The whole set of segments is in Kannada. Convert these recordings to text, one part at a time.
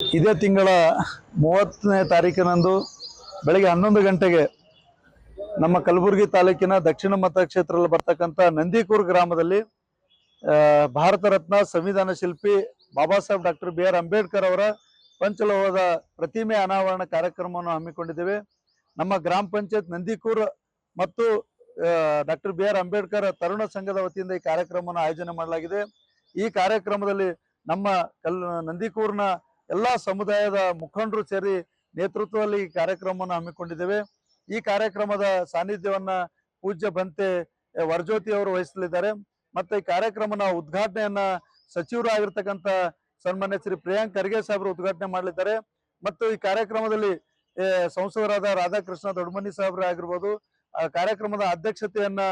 ಇದೇ ತಿಂಗಳ ಮೂವತ್ತನೇ ತಾರೀಕಿನಂದು ಬೆಳಗ್ಗೆ ಹನ್ನೊಂದು ಗಂಟೆಗೆ ನಮ್ಮ ಕಲಬುರಗಿ ತಾಲೂಕಿನ ದಕ್ಷಿಣ ಮತಕ್ಷೇತ್ರದಲ್ಲಿ ಬರ್ತಕ್ಕಂಥ ನಂದಿಕೂರ್ ಗ್ರಾಮದಲ್ಲಿ ಭಾರತ ರತ್ನ ಸಂವಿಧಾನ ಶಿಲ್ಪಿ Baba Saheb doctor B R Ambedkar ಅವರ ಪಂಚಲೋಹದ ಪ್ರತಿಮೆ ಅನಾವರಣ ಕಾರ್ಯಕ್ರಮವನ್ನು ಹಮ್ಮಿಕೊಂಡಿದ್ದೇವೆ. ನಮ್ಮ ಗ್ರಾಮ ಪಂಚಾಯತ್ ನಂದಿಕೂರ್ ಮತ್ತು ಡಾಕ್ಟರ್ ಬಿ ಆರ್ ಅಂಬೇಡ್ಕರ್ ತರುಣ ಸಂಘದ ವತಿಯಿಂದ ಈ ಕಾರ್ಯಕ್ರಮವನ್ನು ಆಯೋಜನೆ ಮಾಡಲಾಗಿದೆ. ಈ ಕಾರ್ಯಕ್ರಮದಲ್ಲಿ ನಮ್ಮ ಕಲ್, ನಂದಿಕೂರ್ನ ಎಲ್ಲಾ ಸಮುದಾಯದ ಮುಖಂಡರು ಸೇರಿ ನೇತೃತ್ವದಲ್ಲಿ ಈ ಕಾರ್ಯಕ್ರಮವನ್ನು ಹಮ್ಮಿಕೊಂಡಿದ್ದೇವೆ. ಈ ಕಾರ್ಯಕ್ರಮದ ಸಾನ್ನಿಧ್ಯವನ್ನ ಪೂಜ್ಯ ಬಂತೆ ವರ್ಜ್ಯೋತಿ ಅವರು ವಹಿಸಲಿದ್ದಾರೆ. ಮತ್ತೆ ಈ ಕಾರ್ಯಕ್ರಮನ ಉದ್ಘಾಟನೆಯನ್ನ ಸಚಿವರು ಆಗಿರ್ತಕ್ಕಂಥ ಸನ್ಮಾನ್ಯ ಶ್ರೀ ಪ್ರಿಯಾಂಕ್ ಖರ್ಗೆ ಸಾಹೇಬರು ಉದ್ಘಾಟನೆ ಮಾಡಲಿದ್ದಾರೆ. ಮತ್ತು ಈ ಕಾರ್ಯಕ್ರಮದಲ್ಲಿ ಸಂಸದರಾದ ರಾಧಾಕೃಷ್ಣ ದೊಡ್ಡಮನಿ ಸಾಹೇಬ್ರು ಆಗಿರ್ಬೋದು ಕಾರ್ಯಕ್ರಮದ ಅಧ್ಯಕ್ಷತೆಯನ್ನ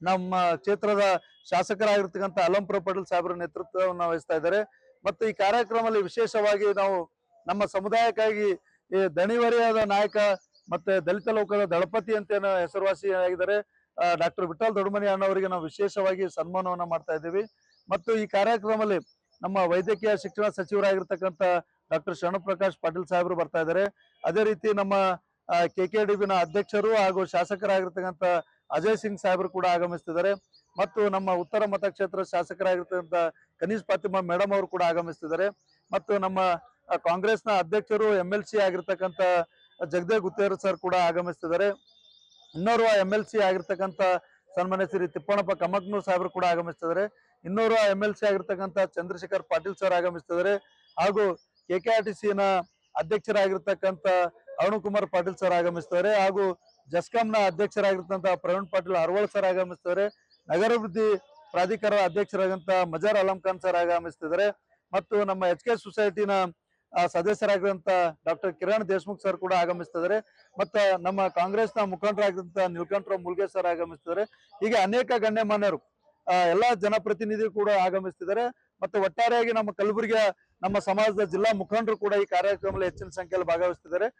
ನಮ್ಮ ಕ್ಷೇತ್ರದ ಶಾಸಕರಾಗಿರ್ತಕ್ಕಂಥ ಅಲಂಪುರ ಪಟೇಲ್ ಸಾಹೇಬರ ನೇತೃತ್ವವನ್ನು ವಹಿಸ್ತಾ ಇದ್ದಾರೆ. ಮತ್ತು ಈ ಕಾರ್ಯಕ್ರಮದಲ್ಲಿ ವಿಶೇಷವಾಗಿ ನಾವು ನಮ್ಮ ಸಮುದಾಯಕ್ಕಾಗಿ ಈ ದಣಿವರಿಯಾದ ನಾಯಕ ಮತ್ತೆ ದಲಿತ ಲೋಕದ ದಳಪತಿ ಅಂತ ಏನೋ ಹೆಸರುವಾಸಿಯಾಗಿದ್ದಾರೆ ಡಾಕ್ಟರ್ ವಿಠಲ್ ದೊಡ್ಡಮನಿ ಅಣ್ಣವರಿಗೆ ನಾವು ವಿಶೇಷವಾಗಿ ಸನ್ಮಾನವನ್ನ ಮಾಡ್ತಾ ಇದ್ದೀವಿ. ಮತ್ತು ಈ ಕಾರ್ಯಕ್ರಮದಲ್ಲಿ ನಮ್ಮ ವೈದ್ಯಕೀಯ ಶಿಕ್ಷಣ ಸಚಿವರಾಗಿರ್ತಕ್ಕಂಥ ಡಾಕ್ಟರ್ ಶರಣಪ್ರಕಾಶ್ ಪಾಟೀಲ್ ಸಾಹೇಬರು ಬರ್ತಾ ಇದ್ದಾರೆ. ಅದೇ ರೀತಿ ನಮ್ಮ ಕೆ ಕೆ ಡಿಬಿನ ಅಧ್ಯಕ್ಷರು ಹಾಗೂ ಶಾಸಕರಾಗಿರ್ತಕ್ಕಂಥ ಅಜಯ್ ಸಿಂಗ್ ಸಾಹೇಬರು ಕೂಡ ಆಗಮಿಸ್ತಿದ್ದಾರೆ. ಮತ್ತು ನಮ್ಮ ಉತ್ತರ ಮತಕ್ಷೇತ್ರ ಶಾಸಕರಾಗಿರ್ತಕ್ಕಂಥ ಕನೀಶ್ ಫಾತಿಮಾ ಮೇಡಮ್ ಅವರು ಕೂಡ ಆಗಮಿಸ್ತಿದ್ದಾರೆ. ಮತ್ತು ನಮ್ಮ ಕಾಂಗ್ರೆಸ್ನ ಅಧ್ಯಕ್ಷರು ಎಂ ಎಲ್ ಸಿ ಆಗಿರ್ತಕ್ಕಂಥ ಜಗದೇವ್ ಗುತ್ತೇರ್ ಸರ್ ಕೂಡ ಆಗಮಿಸ್ತಿದ್ದಾರೆ. ಇನ್ನೋರ್ವ ಎಂ ಎಲ್ ಸಿ ಆಗಿರ್ತಕ್ಕಂಥ ಸನ್ಮಾನ್ಯ ಶ್ರೀ ತಿಪ್ಪಣಪ್ಪ ಕಮಕ್ನೂರ್ ಸಾಹೇಬರು ಕೂಡ ಆಗಮಿಸ್ತಿದ್ದಾರೆ. ಇನ್ನೋರ್ವ ಎಂ ಎಲ್ ಸಿ ಆಗಿರ್ತಕ್ಕಂಥ ಚಂದ್ರಶೇಖರ್ ಪಾಟೀಲ್ ಸರ್ ಆಗಮಿಸ್ತಿದ್ದಾರೆ. ಹಾಗೂ ಕೆ ಕೆ ಆರ್ ಟಿ ಸಿನ ಅಧ್ಯಕ್ಷರಾಗಿರ್ತಕ್ಕಂಥ ಅರುಣ್ ಕುಮಾರ್ ಪಾಟೀಲ್ ಸರ್ ಆಗಮಿಸ್ತಾರೆ ಹಾಗೂ ಜಸ್ಕಾಂನ ಅಧ್ಯಕ್ಷರಾಗಿರ್ತಕ್ಕಂಥ ಪ್ರವೀಣ್ ಪಾಟೀಲ್ ಅರವಳ್ ಸರ್ ಆಗಮಿಸ್ತಾರೆ ನಗರಾಭಿವೃದ್ಧಿ ಪ್ರಾಧಿಕಾರ ಅಧ್ಯಕ್ಷರಾದಂತಹ ಮಜಾರ್ ಅಲಂ ಖಾನ್ ಸರ್ ಆಗಮಿಸ್ತಿದ್ದಾರೆ. ಮತ್ತು ನಮ್ಮ ಎಚ್ ಕೆ ಸೊಸೈಟಿನ ಆ, ಸದಸ್ಯರಾಗಿರುವಂತ ಡಾಕ್ಟರ್ ಕಿರಣ್ ದೇಶ್ಮುಖ್ ಸರ್ ಕೂಡ ಆಗಮಿಸ್ತಿದ್ದಾರೆ. ಮತ್ತೆ ನಮ್ಮ ಕಾಂಗ್ರೆಸ್ನ ಮುಖಂಡರಾಗಿರುವಂತ ನೀಲಕಂಠರಾವ್ ಮುಲ್ಗೆ ಸರ್ ಆಗಮಿಸ್ತಿದ್ದಾರೆ. ಹೀಗೆ ಅನೇಕ ಗಣ್ಯಮಾನ್ಯರು ಎಲ್ಲಾ ಜನಪ್ರತಿನಿಧಿ ಕೂಡ ಆಗಮಿಸ್ತಿದ್ದಾರೆ. ಮತ್ತೆ ಒಟ್ಟಾರೆಯಾಗಿ ನಮ್ಮ ಕಲಬುರಗಿಯ ನಮ್ಮ ಸಮಾಜದ ಜಿಲ್ಲಾ ಮುಖಂಡರು ಕೂಡ ಈ ಕಾರ್ಯಕ್ರಮದಲ್ಲಿ ಹೆಚ್ಚಿನ ಸಂಖ್ಯೆಯಲ್ಲಿ ಭಾಗವಹಿಸ್ತಿದ್ದಾರೆ.